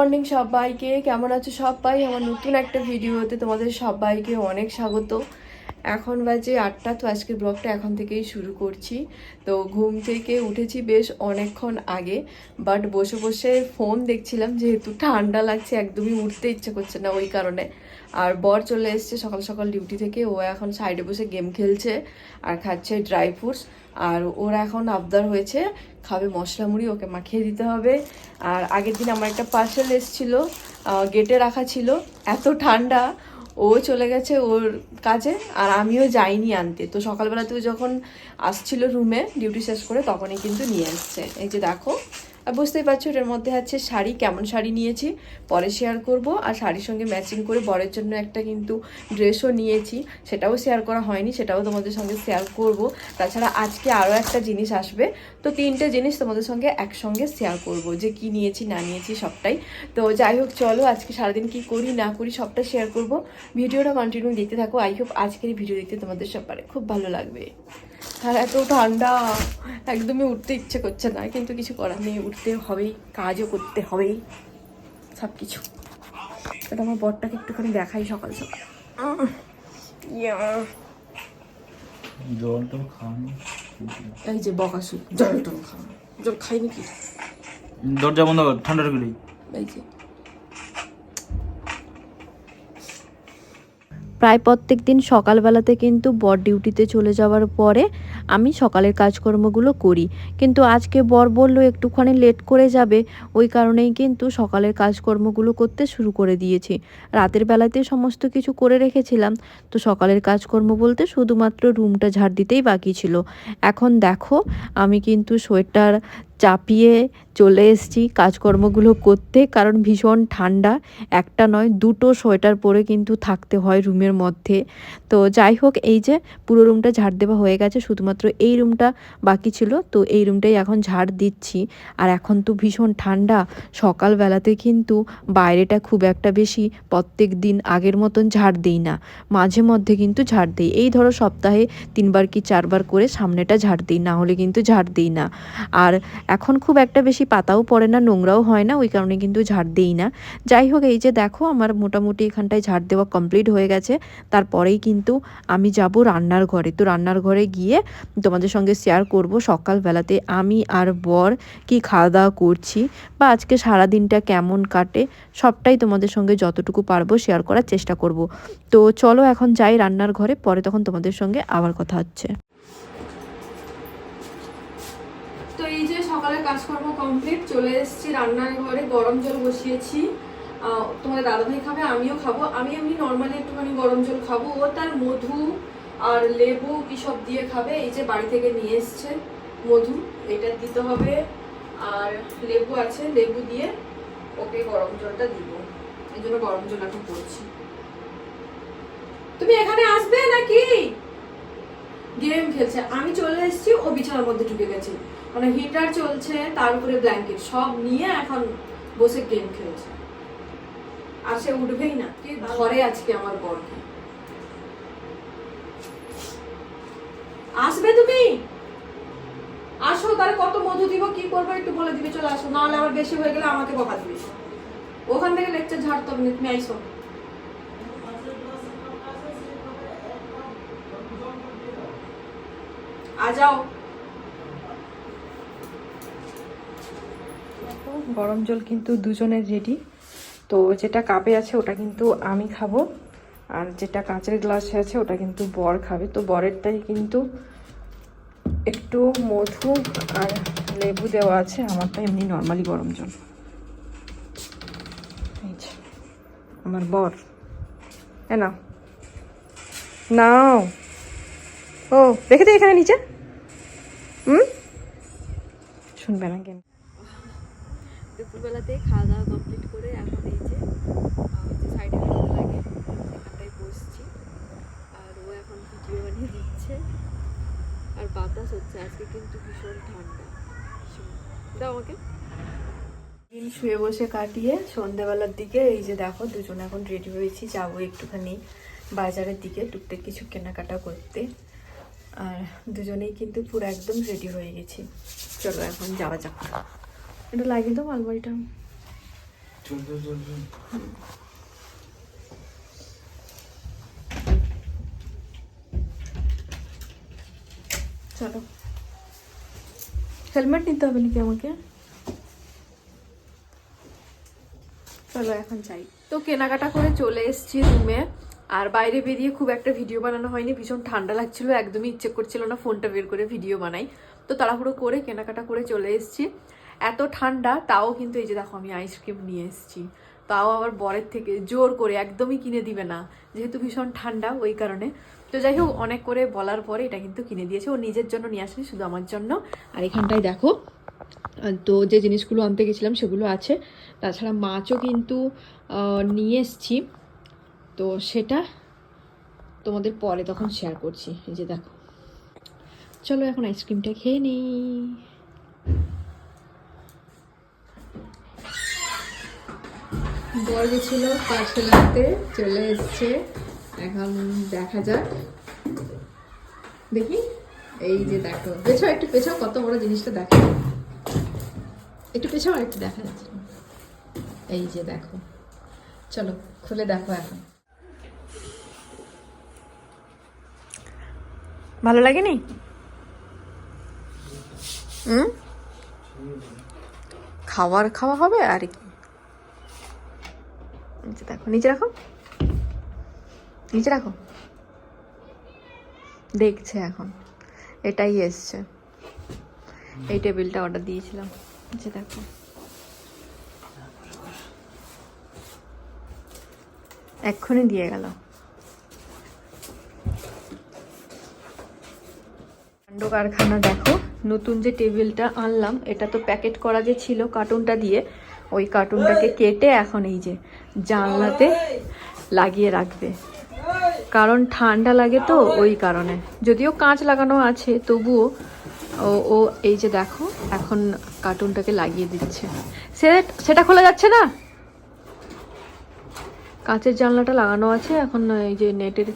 Morning সবাইকে। কেমন আছো সবাই? আমার নতুন একটা ভিডিওতে তোমাদের সবাইকে অনেক স্বাগত। এখন বাজে আটটা, তো আজকের ব্লগটা এখন থেকেই শুরু করছি। তো ঘুম থেকে উঠেছি বেশ অনেকক্ষণ আগে বাট বসে বসে ফোন দেখছিলাম, যেহেতু ঠান্ডা লাগছে, একদমই উঠতে ইচ্ছে করছে না ওই কারণে। আর বর চলে এসছে সকাল সকাল ডিউটি থেকে, ও এখন সাইডে বসে গেম খেলছে আর খাচ্ছে ড্রাই ফ্রুটস আর ওর এখন আবদার হয়েছে, খাবে মশলা মুড়ি, ওকে মাখিয়ে দিতে হবে। আর আগের দিন আমার একটা পার্সেল এসেছিল গেটে রাখা ছিল, এত ঠান্ডা ও চলে গেছে ওর কাজে, আর আমিও যাইনি আনতে। তো সকালবেলাতেও যখন আসছিল রুমে ডিউটি শেষ করে তখনই কিন্তু নিয়ে আসছে। এই যে দেখো আর বুঝতেই পারছ, এটার মধ্যে আছে শাড়ি, কেমন শাড়ি নিয়েছি, পরে শেয়ার করব। আর শাড়ির সঙ্গে ম্যাচিং করে বরের জন্য একটা কিন্তু ড্রেসও নিয়েছি, সেটাও শেয়ার করা হয়নি, সেটাও তোমাদের সঙ্গে শেয়ার করব। তাছাড়া আজকে আরও একটা জিনিস আসবে, তো তিনটে জিনিস তোমাদের সঙ্গে একসঙ্গে শেয়ার করব, যে কি নিয়েছি, না নিয়েছি, সবটাই। তো যাই হোক, চলো আজকে সারাদিন কি করি, না করি, সবটা শেয়ার করব। ভিডিওটা কন্টিনিউ দেখতে থাকো আই হোপ আজকের ভিডিও দেখতে তোমাদের সবারে খুব ভালো লাগবে। আর এত ঠান্ডা একদমই উঠতে ইচ্ছে করছে না কিন্তু কিছু করার নেই উঠতে হবেই কাজও করতে হবেই সব কিছু এটা আমার বরটাকে একটুখানি দেখাই সকাল সকাল। আহ, ইয়া। জল টল খাওয়ানি এই যে বকাসু জল টল জল খাইনি কি? দরজা বন্ধ কর ঠান্ডা ঢুকলেই এই যে। প্রায় প্রত্যেক দিন সকালবেলাতে কিন্তু বর ডিউটিতে চলে যাওয়ার পরে আমি সকালের কাজকর্মগুলো করি। কিন্তু আজকে বর বলল, একটুখানি লেট করে যাবে। ওই কারণেই কিন্তু সকালের কাজকর্মগুলো করতে শুরু করে দিয়েছি। রাতের বেলাতে সমস্ত কিছু করে রেখেছিলাম। তো সকালের কাজকর্ম বলতে শুধুমাত্র রুমটা ঝাড় দিতেই বাকি ছিল। এখন দেখো, আমি কিন্তু সোয়েটার চাপিয়ে চলে এসেছি কাজকর্মগুলো করতে, কারণ ভীষণ ঠান্ডা। একটা নয়, দুটো সোয়েটার পরে কিন্তু থাকতে হয় রুমের মধ্যে। তো যাই হোক, এই যে পুরো রুমটা ঝাড় দেওয়া হয়ে গেছে, শুধুমাত্র এই রুমটা বাকি ছিল। তো এই রুমটাই এখন ঝাড় দিচ্ছি। আর এখন তো ভীষণ ঠান্ডা। সকালবেলাতে কিন্তু বাইরেটা খুব একটা বেশি প্রত্যেক দিন আগের মতন ঝাড় দিই না। মাঝে মধ্যে কিন্তু ঝাড় দিই। এই ধরো সপ্তাহে তিনবার কি চারবার করে সামনেটা ঝাড় দিই, না হলে কিন্তু ঝাড় দিই না। আর এখন খুব একটা বেশি পাতাও পড়ে না, নোংরাও হয় না, ওই কারণে কিন্তু ঝাড় দিই না। যাই হোক, এই যে দেখো, আমার মোটামুটি এখানটায় ঝাড় দেওয়া কমপ্লিট হয়ে গেছে। তারপরেই কিন্তু আমি যাব রান্নার ঘরে। তো রান্নার ঘরে গিয়ে তোমাদের সঙ্গে শেয়ার করব সকালবেলাতে আমি আর বর কি খাওয়া দাওয়া করছি বা আজকে সারা দিনটা কেমন কাটে সবটাই তোমাদের সঙ্গে যতটুকু পারব শেয়ার করার চেষ্টা করব। তো চলো এখন যাই রান্নার ঘরে পরে তখন তোমাদের সঙ্গে আবার কথা হচ্ছে। তো এই যে সকালের কাজকর্ম কমপ্লিট চলে এসেছি রান্নার ঘরে গরম জল বসিয়েছি। আহ, তোমাদের দাদাভাই খাবে আমিও খাব। আমি এমনি নর্মালি একটুখানি গরম জল খাব। ও তার মধু আর লেবু কি সব দিয়ে খাবে? এই যে বাড়ি থেকে নিয়ে এসছে মধু, এটা দিতে হবে। আর লেবু আছে, লেবু দিয়ে ওকে গরম জলটা দিব। এই জন্য গরম জল এখন করছি তুমি এখানে আসবে নাকি? গেম খেলছে। আমি চলে এসেছি, ও বিছানার মধ্যে ঢুকে গেছে। মানে হিটার চলছে, তার উপরে ব্ল্যাঙ্কেট সব নিয়ে এখন বসে গেম খেলছে। আর সে উঠবেই না। ধরে আজকে আমার বরকে আসবে তুমি? আসো, তাহলে কত মধু দিব, কি করব একটু বলে দিবে, চলে আসো। নাহলে আবার বেশি হয়ে গেলে আমাকে বকা দিবে। ওখান থেকে লেকচার ঝাড়তে হবে তুমি আইসো। আ যাও। গরম জল কিন্তু দুজনের রেডি তো যেটা কাপে আছে, ওটা কিন্তু আমি খাব। আর যেটা কাঁচের গ্লাসে আছে, ওটা কিন্তু বর খাবে। তো বরেরটাই কিন্তু একটু মধু আর লেবু দেওয়া আছে, আমারটা এমনি নর্মালি গরম জল। আমার বর। এ নাও। নাও। ও, রেখে দে এখানে নিচে। হুম? শুনবে না কেন দুপুরবেলাতে খাওয়া দাওয়া কমপ্লিট করে এখন এই যে সাইডে লাগে, সেখানটায় বসছি। আর ও এখন ভিডিও বানিয়ে দিচ্ছে। আর বাতাস হচ্ছে আজকে কিন্তু ভীষণ ঠান্ডা। দাও আমাকে। দিন শুয়ে বসে কাটিয়ে সন্ধেবেলার দিকে এই যে দেখো দুজন এখন রেডি হয়েছি যাব একটুখানি বাজারের দিকে টুকটাক কিছু কেনাকাটা করতে। আর দুজনেই কিন্তু পুরো একদম রেডি হয়ে গেছি। চলো এখন যাওয়া যাক। এটা লাগিয়ে দাও আলমারিটা। চল। হেলমেট নিতে হবে নাকি আমাকে? চলো এখন যাই। তো কেনাকাটা করে চলে এসেছি রুমে আর বাইরে বেরিয়ে খুব একটা ভিডিও বানানো হয়নি। ভীষণ ঠান্ডা লাগছিল, একদমই ইচ্ছে করছিল না ফোনটা বের করে ভিডিও বানাই। তো তাড়াহুড়ো করে কেনাকাটা করে চলে এসেছি। এত ঠান্ডা, তাও কিন্তু এই যে দেখো আমি আইসক্রিম নিয়ে এসেছি। তাও আবার বরের থেকে জোর করে একদমই কিনে দিবে না। যেহেতু ভীষণ ঠান্ডা ওই কারণে। তো যাই হোক, অনেক করে বলার পরে এটা কিন্তু কিনে দিয়েছে। ও নিজের জন্য নিয়ে আসেনি, শুধু আমার জন্য। আর এখানটায় দেখো তো যে জিনিসগুলো আনতে গেছিলাম সেগুলো আছে। তাছাড়া মাছও কিন্তু নিয়ে এসছি। তো সেটা তোমাদের পরে তখন শেয়ার করছি। এই যে দেখো। চলো এখন আইসক্রিমটা খেয়ে নিই। বর গেছিল পার্সেল আনতে চলে এসছে। এখন দেখা যাক। দেখি, এই যে দেখো। পেছাও একটু পেছাও কত বড় জিনিসটা দেখো। একটু পেছাও একটু দেখা যাচ্ছে। এই যে দেখো। চলো, খুলে দেখো এখন। ভালো লাগেনি? হুম? খাবার খাওয়া হবে আর কি? নিচে দেখো, নিচে রাখো। নিচে রাখো। দেখছে এখন। এটাই এসছে। এই টেবিলটা অর্ডার দিয়েছিলাম। নিচে দেখো। এক্ষুনি দিয়ে গেল। কাণ্ড কারখানা দেখো। নতুন যে টেবিলটা আনলাম, এটা তো প্যাকেট করা যে ছিল কার্টুনটা দিয়ে ওই কার্টুনটাকে কেটে এখন এই যে জানলাতে লাগিয়ে রাখবে। কারণ ঠান্ডা লাগে তো ওই কারণে। যদিও কাঁচ লাগানো আছে তবুও ও ও এই যে দেখো এখন কার্টুনটাকে লাগিয়ে দিচ্ছে। সেটা খোলা যাচ্ছে না? কাঁচের জানলাটা লাগানো আছে এখন এই যে নেটের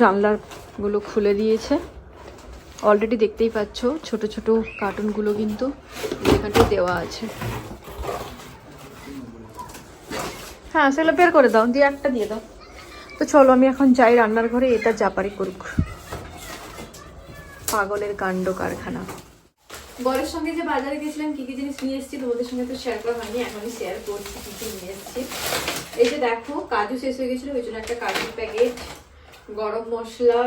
জানলাগুলো খুলে দিয়েছে। অলরেডি দেখতেই পাচ্ছ ছোট ছোট কার্টুনগুলো কিন্তু এখানটায় দেওয়া আছে। হ্যাঁ সেগুলো বের করে দাও, দিয়ে একটা দিয়ে দাও। তো চলো, আমি এখন যাই রান্নার ঘরে এটা জাপারি করুক। পাগলের কাণ্ড কারখানা। বরের সঙ্গে যে বাজারে গেছিলাম, কি কি জিনিস নিয়ে এসেছি তোমাদের সঙ্গে তো শেয়ার করা হয়নি, এখনই শেয়ার করছি কি কি নিয়ে এসেছি। এই যে দেখো, কাজু শেষ হয়ে গেছিল, ওই জন্য একটা কাজুর প্যাকেট গরম মশলা,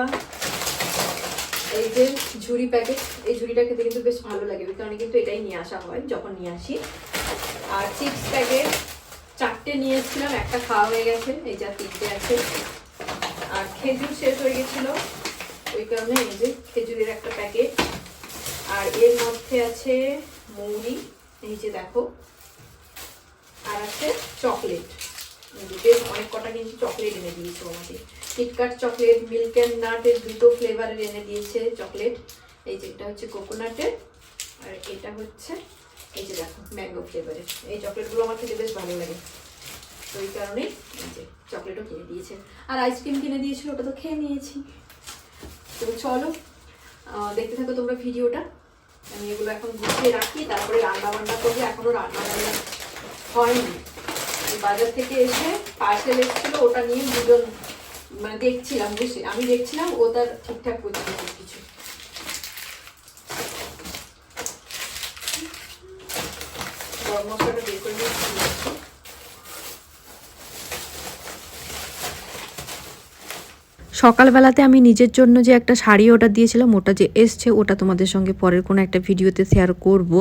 এই যে ঝুড়ি প্যাকেট এই ঝুড়িটা খেতে কিন্তু বেশ ভালো লাগে কারণে কিন্তু এটাই নিয়ে আসা হয়, যখন নিয়ে আসি। আর চিপস প্যাকেট চারটে নিয়ে এসেছিলাম একটা খাওয়া হয়ে গেছে, এই যা তিনটে আছে। আর খেজুর শেষ হয়ে গেছিল। ওই কারণে এই যে খেজুরের একটা প্যাকেট। আর এর মধ্যে আছে মৌরি এই যে দেখো। আর আছে চকলেট। অনেক কটা কিন্তু চকলেট এনে দিয়েছে আমাকে। কিটকাট চকলেট মিল্ক অ্যান্ড নাটের দুটো ফ্লেভারের এনে দিয়েছে চকলেট। এই যে এটা হচ্ছে কোকোনাটের আর এটা হচ্ছে, এই যে দেখো ম্যাঙ্গো ফ্লেভারের এই চকলেটগুলো আমার খেতে বেশ ভালো লাগে। তো এই কারণেই চকলেটও কিনে দিয়েছে। আর আইসক্রিম কিনে দিয়েছিল ওটা তো খেয়ে নিয়েছি। তো চলো দেখতে থাকো তোমরা ভিডিওটা। আমি এগুলো এখন গুছিয়ে রাখি, তারপরে রান্না বান্না করব, এখনও রান্না বান্না হয়নি। বাজার থেকে এসে পার্সেল এসেছিল, ওটা নিয়ে দুজন মানে দেখছিলাম, বুঝছি, আমি দেখছিলাম, ও তার ঠিকঠাক করছিল কিছু। গরম মশলাটা বের করে নিয়ে সকালবেলাতে আমি নিজের জন্য যে একটা শাড়ি অর্ডার দিয়েছিলাম, ওটা যে এসছে, ওটা তোমাদের সঙ্গে পরের কোনো একটা ভিডিওতে শেয়ার করব।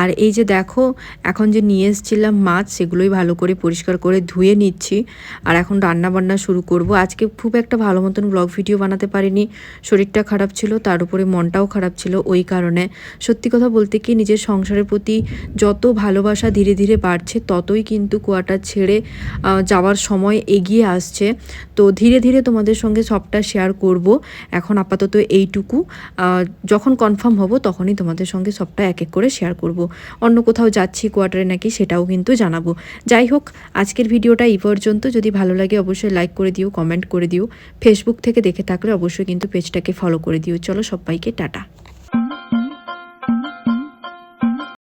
আর এই যে দেখো, এখন যে নিয়ে এসেছিলাম মাছ, সেগুলোই ভালো করে পরিষ্কার করে ধুয়ে নিচ্ছি। আর এখন রান্না বান্না শুরু করব। আজকে খুব একটা ভালো মতন ব্লগ ভিডিও বানাতে পারিনি। শরীরটা খারাপ ছিল, তার উপরে মনটাও খারাপ ছিল ওই কারণে। সত্যি কথা বলতে কি, নিজের সংসারের প্রতি যত ভালোবাসা ধীরে ধীরে বাড়ছে, ততই কিন্তু কোয়াটার ছেড়ে যাওয়ার সময় এগিয়ে আসছে। তো ধীরে ধীরে তোমাদের সঙ্গে সবটা শেয়ার করব। এখন আপাতত এইটুকু। যখন কনফার্ম হব, তখনই তোমাদের সঙ্গে সবটা এক এক করে শেয়ার করব। অন্য কোথাও যাচ্ছি কোয়ার্টারে নাকি সেটাও কিন্তু জানাব। যাই হোক, আজকের ভিডিওটা এই পর্যন্ত। যদি ভালো লাগে, অবশ্যই লাইক করে দিও কমেন্ট করে দিও। ফেসবুক থেকে দেখে থাকলে অবশ্যই কিন্তু পেজটাকে ফলো করে দিও। চলো সবাইকে টাটা।